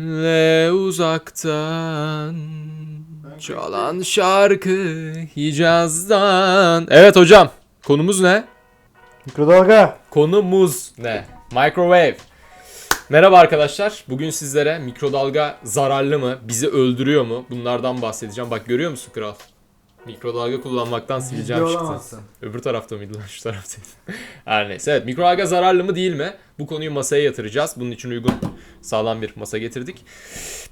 Ve uzaktan çalan şarkı Hicaz'dan. Evet hocam konumuz ne? Mikrodalga. Konumuz ne? Microwave. Merhaba arkadaşlar. Bugün sizlere mikrodalga zararlı mı? Bizi öldürüyor mu? Bunlardan bahsedeceğim. Bak görüyor musun kral? Mikrodalga kullanmaktan sileceğim çıktı. olamazsın. Öbür tarafta mıydı lan şu taraftaydı. Her neyse evet mikrodalga zararlı mı değil mi? Bu konuyu masaya yatıracağız. Bunun için uygun sağlam bir masa getirdik.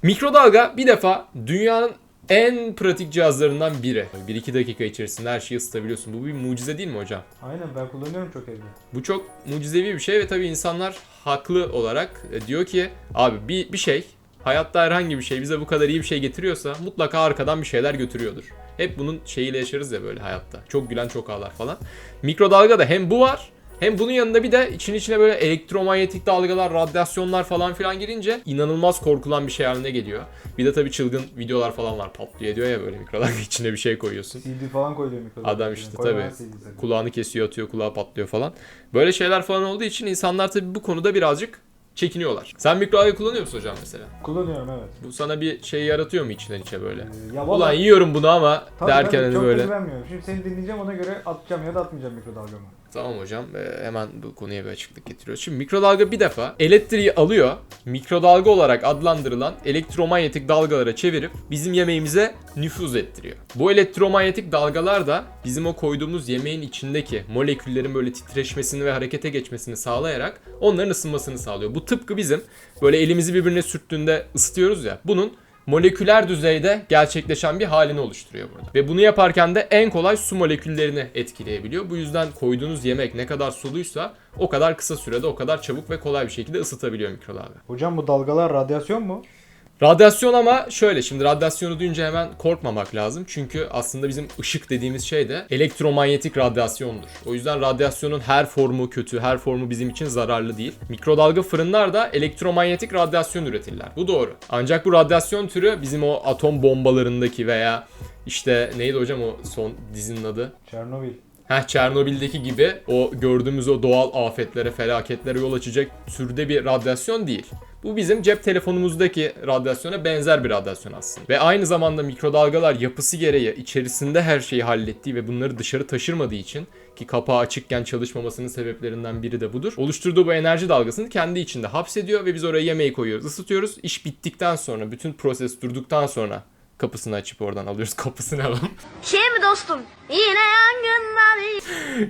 Mikrodalga bir defa dünyanın en pratik cihazlarından biri. 1-2 dakika içerisinde her şeyi ısıtabiliyorsun. Bu bir mucize değil mi hocam? Aynen ben kullanıyorum çok evde. Bu çok mucizevi bir şey ve tabii insanlar haklı olarak e, diyor ki abi bir, bir şey hayatta herhangi bir şey bize bu kadar iyi bir şey getiriyorsa mutlaka arkadan bir şeyler götürüyordur. Hep bunun şeyiyle yaşarız ya böyle hayatta. Çok gülen çok ağlar falan. Mikrodalga da hem bu var hem bunun yanında bir de için içine böyle elektromanyetik dalgalar, radyasyonlar falan filan girince inanılmaz korkulan bir şey haline geliyor. Bir de tabii çılgın videolar falan var patlıyor diyor ya böyle mikrodalga içine bir şey koyuyorsun. CD falan koyuluyor mikrodalga. Adam işte tabii. CD tabii. Kulağını kesiyor atıyor kulağı patlıyor falan. Böyle şeyler falan olduğu için insanlar tabii bu konuda birazcık çekiniyorlar. Sen mikrodalga kullanıyor musun hocam mesela? Kullanıyorum evet. Bu sana bir şey yaratıyor mu içten içe böyle? Ee, ya Ulan vallahi yiyorum bunu ama tabii, derken tabii, hani çok böyle. güvenmiyorum. Şimdi seni dinleyeceğim ona göre atacağım ya da atmayacağım mikrodalgamı. Tamam hocam ee, hemen bu konuya bir açıklık getiriyoruz. Şimdi mikrodalga bir defa elektriği alıyor. Mikrodalga olarak adlandırılan elektromanyetik dalgalara çevirip bizim yemeğimize nüfuz ettiriyor. Bu elektromanyetik dalgalar da bizim o koyduğumuz yemeğin içindeki moleküllerin böyle titreşmesini ve harekete geçmesini sağlayarak onların ısınmasını sağlıyor. Bu tıpkı bizim böyle elimizi birbirine sürttüğünde ısıtıyoruz ya. Bunun moleküler düzeyde gerçekleşen bir halini oluşturuyor burada. Ve bunu yaparken de en kolay su moleküllerini etkileyebiliyor. Bu yüzden koyduğunuz yemek ne kadar suluysa o kadar kısa sürede o kadar çabuk ve kolay bir şekilde ısıtabiliyor mikrodalga. Hocam bu dalgalar radyasyon mu? Radyasyon ama şöyle şimdi radyasyonu duyunca hemen korkmamak lazım. Çünkü aslında bizim ışık dediğimiz şey de elektromanyetik radyasyondur. O yüzden radyasyonun her formu kötü, her formu bizim için zararlı değil. Mikrodalga fırınlar da elektromanyetik radyasyon üretirler. Bu doğru. Ancak bu radyasyon türü bizim o atom bombalarındaki veya işte neydi hocam o son dizinin adı? Çernobil. Heh Çernobil'deki gibi o gördüğümüz o doğal afetlere, felaketlere yol açacak türde bir radyasyon değil. Bu bizim cep telefonumuzdaki radyasyona benzer bir radyasyon aslında. Ve aynı zamanda mikrodalgalar yapısı gereği içerisinde her şeyi hallettiği ve bunları dışarı taşırmadığı için ki kapağı açıkken çalışmamasının sebeplerinden biri de budur. Oluşturduğu bu enerji dalgasını kendi içinde hapsediyor ve biz oraya yemeği koyuyoruz, ısıtıyoruz. İş bittikten sonra, bütün proses durduktan sonra kapısını açıp oradan alıyoruz. Kapısını alalım. Şey mi dostum? Yine yangınlar.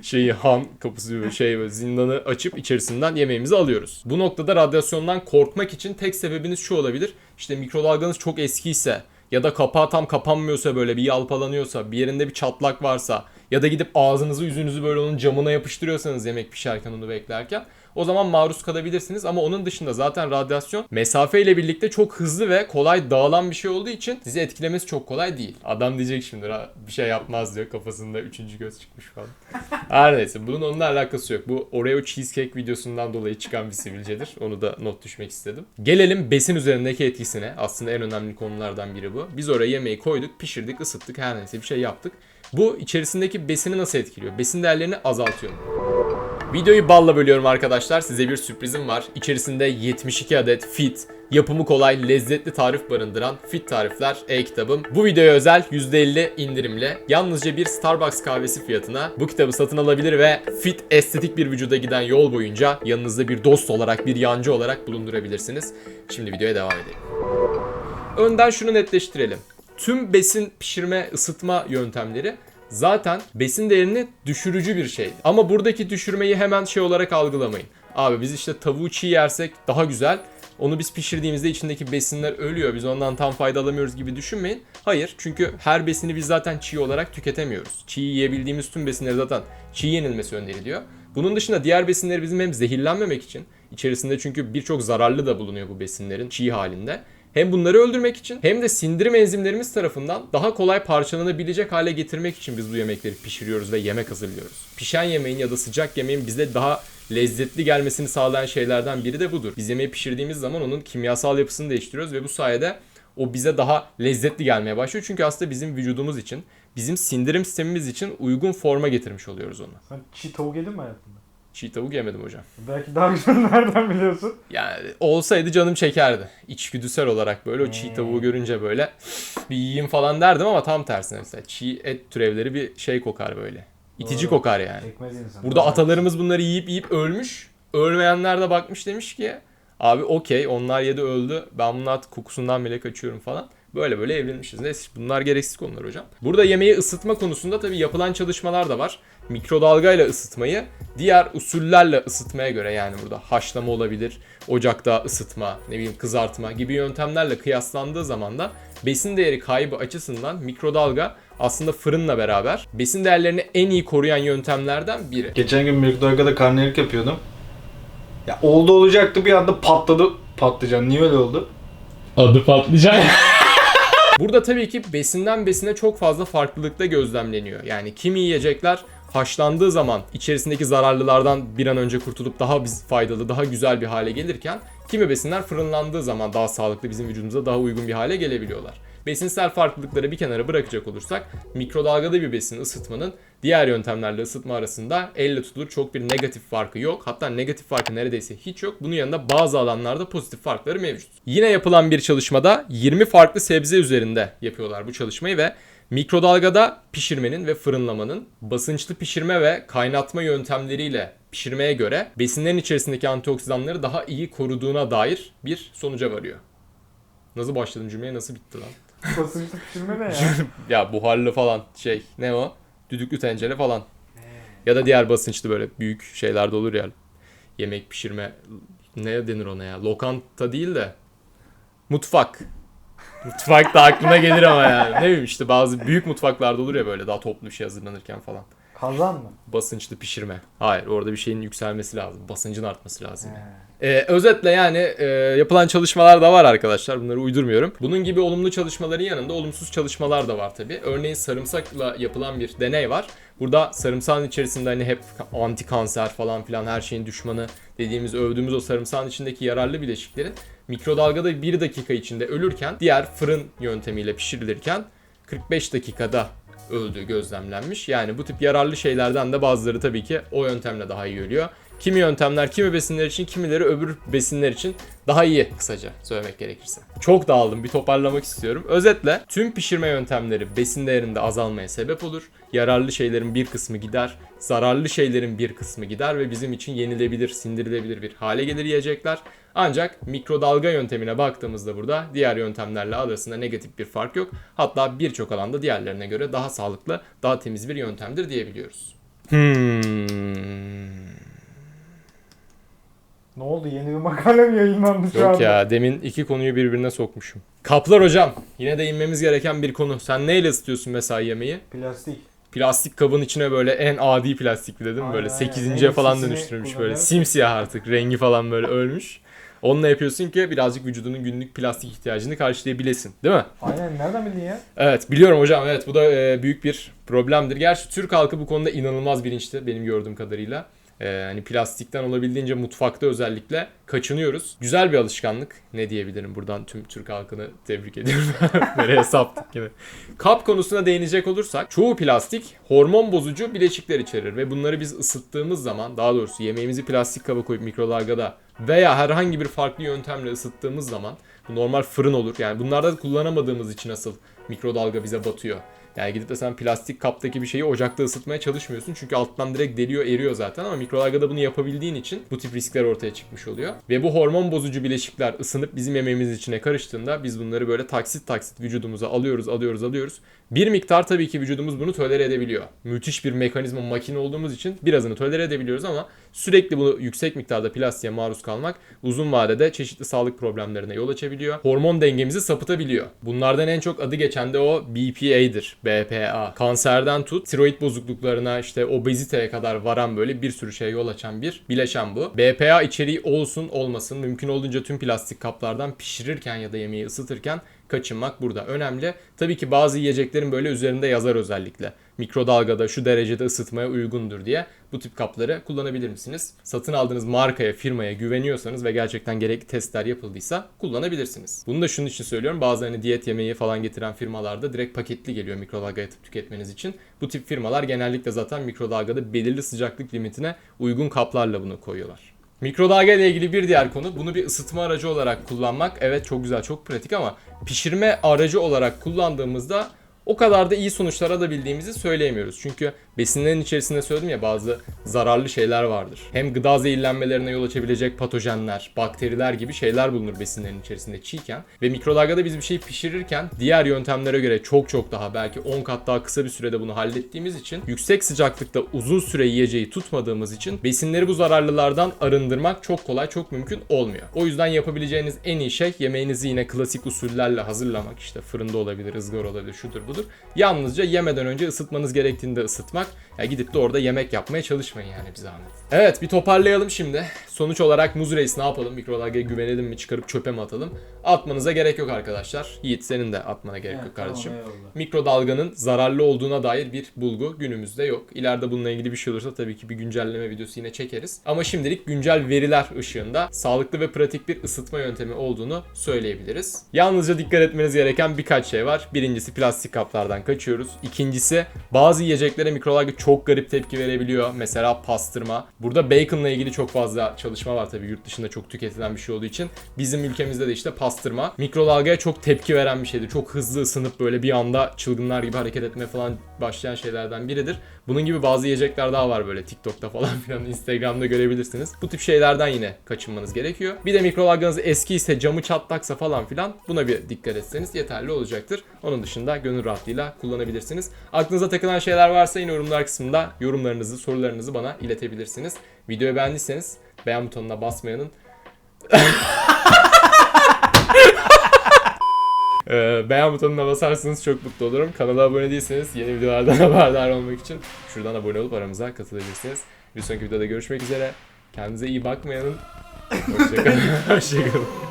şeyi han kapısı gibi şey böyle zindanı açıp içerisinden yemeğimizi alıyoruz. Bu noktada radyasyondan korkmak için tek sebebiniz şu olabilir. İşte mikrodalganız çok eskiyse ya da kapağı tam kapanmıyorsa böyle bir yalpalanıyorsa, bir yerinde bir çatlak varsa ya da gidip ağzınızı yüzünüzü böyle onun camına yapıştırıyorsanız yemek pişerken onu beklerken o zaman maruz kalabilirsiniz ama onun dışında zaten radyasyon mesafe ile birlikte çok hızlı ve kolay dağılan bir şey olduğu için sizi etkilemesi çok kolay değil. Adam diyecek şimdi "Ha, bir şey yapmaz diyor kafasında üçüncü göz çıkmış falan. Her neyse bunun onunla alakası yok. Bu Oreo cheesecake videosundan dolayı çıkan bir sivilcedir. Onu da not düşmek istedim. Gelelim besin üzerindeki etkisine. Aslında en önemli konulardan biri bu. Biz oraya yemeği koyduk, pişirdik, ısıttık her neyse bir şey yaptık. Bu içerisindeki besini nasıl etkiliyor? Besin değerlerini azaltıyor mu? Videoyu balla bölüyorum arkadaşlar. Size bir sürprizim var. İçerisinde 72 adet fit, yapımı kolay, lezzetli tarif barındıran Fit Tarifler e-kitabım. Bu videoya özel %50 indirimle yalnızca bir Starbucks kahvesi fiyatına bu kitabı satın alabilir ve fit estetik bir vücuda giden yol boyunca yanınızda bir dost olarak, bir yancı olarak bulundurabilirsiniz. Şimdi videoya devam edelim. Önden şunu netleştirelim. Tüm besin pişirme, ısıtma yöntemleri zaten besin değerini düşürücü bir şey. Ama buradaki düşürmeyi hemen şey olarak algılamayın. Abi biz işte tavuğu çiğ yersek daha güzel. Onu biz pişirdiğimizde içindeki besinler ölüyor. Biz ondan tam fayda alamıyoruz gibi düşünmeyin. Hayır çünkü her besini biz zaten çiğ olarak tüketemiyoruz. Çiğ yiyebildiğimiz tüm besinleri zaten çiğ yenilmesi öneriliyor. Bunun dışında diğer besinleri bizim hem zehirlenmemek için içerisinde çünkü birçok zararlı da bulunuyor bu besinlerin çiğ halinde. Hem bunları öldürmek için hem de sindirim enzimlerimiz tarafından daha kolay parçalanabilecek hale getirmek için biz bu yemekleri pişiriyoruz ve yemek hazırlıyoruz. Pişen yemeğin ya da sıcak yemeğin bize daha lezzetli gelmesini sağlayan şeylerden biri de budur. Biz yemeği pişirdiğimiz zaman onun kimyasal yapısını değiştiriyoruz ve bu sayede o bize daha lezzetli gelmeye başlıyor. Çünkü aslında bizim vücudumuz için, bizim sindirim sistemimiz için uygun forma getirmiş oluyoruz onu. Sen çiğ tavuk yedin mi hayatında? Çiğ tavuk yemedim hocam. Belki daha güzel nereden biliyorsun? Yani olsaydı canım çekerdi. İçgüdüsel olarak böyle o çiğ Hmm. tavuğu görünce böyle bir yiyeyim falan derdim ama tam tersine mesela çiğ et türevleri bir şey kokar böyle. İtici Doğru. kokar yani. Çekmez insan. Burada atalarımız bunları yiyip yiyip ölmüş. Ölmeyenler de bakmış demiş ki abi okey onlar yedi öldü ben bunun kokusundan bile kaçıyorum falan. Böyle böyle evrilmişiz. Neyse bunlar gereksiz konular hocam. Burada yemeği ısıtma konusunda tabii yapılan çalışmalar da var. Mikrodalgayla ısıtmayı diğer usullerle ısıtmaya göre yani burada haşlama olabilir, ocakta ısıtma, ne bileyim kızartma gibi yöntemlerle kıyaslandığı zaman da besin değeri kaybı açısından mikrodalga aslında fırınla beraber besin değerlerini en iyi koruyan yöntemlerden biri. Geçen gün Mikrodalga'da karnıyarık yapıyordum. Ya oldu olacaktı bir anda patladı patlıcan. Niye öyle oldu? Adı patlayacak. Burada tabii ki besinden besine çok fazla farklılık da gözlemleniyor. Yani kimi yiyecekler haşlandığı zaman içerisindeki zararlılardan bir an önce kurtulup daha biz faydalı, daha güzel bir hale gelirken kimi besinler fırınlandığı zaman daha sağlıklı bizim vücudumuza daha uygun bir hale gelebiliyorlar. Besinsel farklılıkları bir kenara bırakacak olursak mikrodalgada bir besin ısıtmanın diğer yöntemlerle ısıtma arasında elle tutulur çok bir negatif farkı yok. Hatta negatif farkı neredeyse hiç yok. Bunun yanında bazı alanlarda pozitif farkları mevcut. Yine yapılan bir çalışmada 20 farklı sebze üzerinde yapıyorlar bu çalışmayı ve mikrodalgada pişirmenin ve fırınlamanın basınçlı pişirme ve kaynatma yöntemleriyle pişirmeye göre besinlerin içerisindeki antioksidanları daha iyi koruduğuna dair bir sonuca varıyor. Nasıl başladım cümleye nasıl bitti lan? Basınçlı pişirme ne ya? Ya buharlı falan şey ne o? Düdüklü tencere falan. Ya da diğer basınçlı böyle büyük şeylerde olur ya. Yemek pişirme ne denir ona ya? Lokanta değil de mutfak. Mutfak da aklına gelir ama yani. Ne bileyim işte bazı büyük mutfaklarda olur ya böyle daha toplu bir şey hazırlanırken falan. Kazan mı? Basınçlı pişirme. Hayır orada bir şeyin yükselmesi lazım. Basıncın artması lazım. He. Ee, özetle yani e, yapılan çalışmalar da var arkadaşlar. Bunları uydurmuyorum. Bunun gibi olumlu çalışmaların yanında olumsuz çalışmalar da var tabi. Örneğin sarımsakla yapılan bir deney var. Burada sarımsağın içerisinde hani hep anti kanser falan filan her şeyin düşmanı dediğimiz övdüğümüz o sarımsağın içindeki yararlı bileşiklerin mikrodalgada 1 dakika içinde ölürken diğer fırın yöntemiyle pişirilirken 45 dakikada öldüğü gözlemlenmiş. Yani bu tip yararlı şeylerden de bazıları tabii ki o yöntemle daha iyi ölüyor. Kimi yöntemler kimi besinler için kimileri öbür besinler için daha iyi kısaca söylemek gerekirse. Çok dağıldım bir toparlamak istiyorum. Özetle tüm pişirme yöntemleri besin değerinde azalmaya sebep olur. Yararlı şeylerin bir kısmı gider, zararlı şeylerin bir kısmı gider ve bizim için yenilebilir, sindirilebilir bir hale gelir yiyecekler. Ancak mikrodalga yöntemine baktığımızda burada diğer yöntemlerle arasında negatif bir fark yok. Hatta birçok alanda diğerlerine göre daha sağlıklı, daha temiz bir yöntemdir diyebiliyoruz. Hmm. Ne oldu? Yeni bir makale mi yayınlandı şu Yok anda? ya demin iki konuyu birbirine sokmuşum. Kaplar hocam. Yine de inmemiz gereken bir konu. Sen neyle ısıtıyorsun mesela yemeği? Plastik. Plastik kabın içine böyle en adi plastikli dedim Aynen, böyle aynen. 8. falan En iyisini dönüştürmüş böyle kullanıyoruz. simsiyah artık rengi falan böyle ölmüş. Onunla yapıyorsun ki birazcık vücudunun günlük plastik ihtiyacını karşılayabilesin değil mi? Aynen nereden bildin ya? Evet biliyorum hocam evet bu da e, büyük bir problemdir. Gerçi Türk halkı bu konuda inanılmaz bilinçli benim gördüğüm kadarıyla. E, hani plastikten olabildiğince mutfakta özellikle kaçınıyoruz. Güzel bir alışkanlık. Ne diyebilirim buradan tüm Türk halkını tebrik ediyorum. Nereye saptık yine. Kap konusuna değinecek olursak çoğu plastik hormon bozucu bileşikler içerir ve bunları biz ısıttığımız zaman daha doğrusu yemeğimizi plastik kaba koyup mikrodalgada veya herhangi bir farklı yöntemle ısıttığımız zaman bu normal fırın olur. Yani bunlarda da kullanamadığımız için asıl mikrodalga bize batıyor. Yani gidip de sen plastik kaptaki bir şeyi ocakta ısıtmaya çalışmıyorsun. Çünkü alttan direkt deliyor, eriyor zaten ama mikrodalgada bunu yapabildiğin için bu tip riskler ortaya çıkmış oluyor. Ve bu hormon bozucu bileşikler ısınıp bizim yemeğimizin içine karıştığında biz bunları böyle taksit taksit vücudumuza alıyoruz, alıyoruz, alıyoruz. Bir miktar tabii ki vücudumuz bunu tolere edebiliyor. Müthiş bir mekanizma, makine olduğumuz için birazını tolere edebiliyoruz ama sürekli bu yüksek miktarda plastiğe maruz kalmak uzun vadede çeşitli sağlık problemlerine yol açabiliyor. Hormon dengemizi sapıtabiliyor. Bunlardan en çok adı geçen de o BPA'dır. BPA. Kanserden tut, tiroid bozukluklarına işte obeziteye kadar varan böyle bir sürü şeye yol açan bir bileşen bu. BPA içeriği olsun olmasın mümkün olduğunca tüm plastik kaplardan pişirirken ya da yemeği ısıtırken kaçınmak burada önemli. Tabii ki bazı yiyeceklerin böyle üzerinde yazar özellikle. Mikrodalgada şu derecede ısıtmaya uygundur diye bu tip kapları kullanabilir misiniz? Satın aldığınız markaya, firmaya güveniyorsanız ve gerçekten gerekli testler yapıldıysa kullanabilirsiniz. Bunu da şunun için söylüyorum. Bazı hani diyet yemeği falan getiren firmalarda direkt paketli geliyor mikrodalgaya atıp tüketmeniz için. Bu tip firmalar genellikle zaten mikrodalgada belirli sıcaklık limitine uygun kaplarla bunu koyuyorlar. Mikrodalga ile ilgili bir diğer konu bunu bir ısıtma aracı olarak kullanmak. Evet çok güzel çok pratik ama pişirme aracı olarak kullandığımızda o kadar da iyi sonuçlar alabildiğimizi söyleyemiyoruz. Çünkü besinlerin içerisinde söyledim ya bazı zararlı şeyler vardır. Hem gıda zehirlenmelerine yol açabilecek patojenler, bakteriler gibi şeyler bulunur besinlerin içerisinde çiğken. Ve mikrodalgada biz bir şeyi pişirirken diğer yöntemlere göre çok çok daha belki 10 kat daha kısa bir sürede bunu hallettiğimiz için yüksek sıcaklıkta uzun süre yiyeceği tutmadığımız için besinleri bu zararlılardan arındırmak çok kolay çok mümkün olmuyor. O yüzden yapabileceğiniz en iyi şey yemeğinizi yine klasik usullerle hazırlamak. İşte fırında olabilir, ızgara olabilir, şudur budur. Yalnızca yemeden önce ısıtmanız gerektiğinde ısıtmak. Ya gidip de orada yemek yapmaya çalışmayın yani bir zahmet. Evet bir toparlayalım şimdi. Sonuç olarak muz reis ne yapalım? Mikrodalgaya güvenelim mi? Çıkarıp çöpe mi atalım? Atmanıza gerek yok arkadaşlar. Yiğit senin de atmana gerek yok kardeşim. Mikrodalganın zararlı olduğuna dair bir bulgu günümüzde yok. İleride bununla ilgili bir şey olursa tabii ki bir güncelleme videosu yine çekeriz. Ama şimdilik güncel veriler ışığında sağlıklı ve pratik bir ısıtma yöntemi olduğunu söyleyebiliriz. Yalnızca dikkat etmeniz gereken birkaç şey var. Birincisi plastik kaplardan kaçıyoruz. İkincisi bazı yiyeceklere mikrodalga çok garip tepki verebiliyor. Mesela pastırma. Burada baconla ilgili çok fazla çalışma var tabii yurt dışında çok tüketilen bir şey olduğu için. Bizim ülkemizde de işte pastırma mikrodalgaya çok tepki veren bir şeydir. Çok hızlı ısınıp böyle bir anda çılgınlar gibi hareket etmeye falan başlayan şeylerden biridir. Bunun gibi bazı yiyecekler daha var böyle TikTok'ta falan filan Instagram'da görebilirsiniz. Bu tip şeylerden yine kaçınmanız gerekiyor. Bir de mikrodalganız eski ise camı çatlaksa falan filan buna bir dikkat etseniz yeterli olacaktır. Onun dışında gönül rahatlığıyla kullanabilirsiniz. Aklınıza takılan şeyler varsa yine yorumlar kısmında yorumlarınızı, sorularınızı bana iletebilirsiniz. Videoyu beğendiyseniz beğen butonuna basmayanın Ee, beğen butonuna basarsanız çok mutlu olurum. Kanala abone değilseniz yeni videolardan haberdar olmak için şuradan abone olup aramıza katılabilirsiniz. Bir sonraki videoda görüşmek üzere. Kendinize iyi bakmayanın. Hoşçakalın. Hoşçakalın.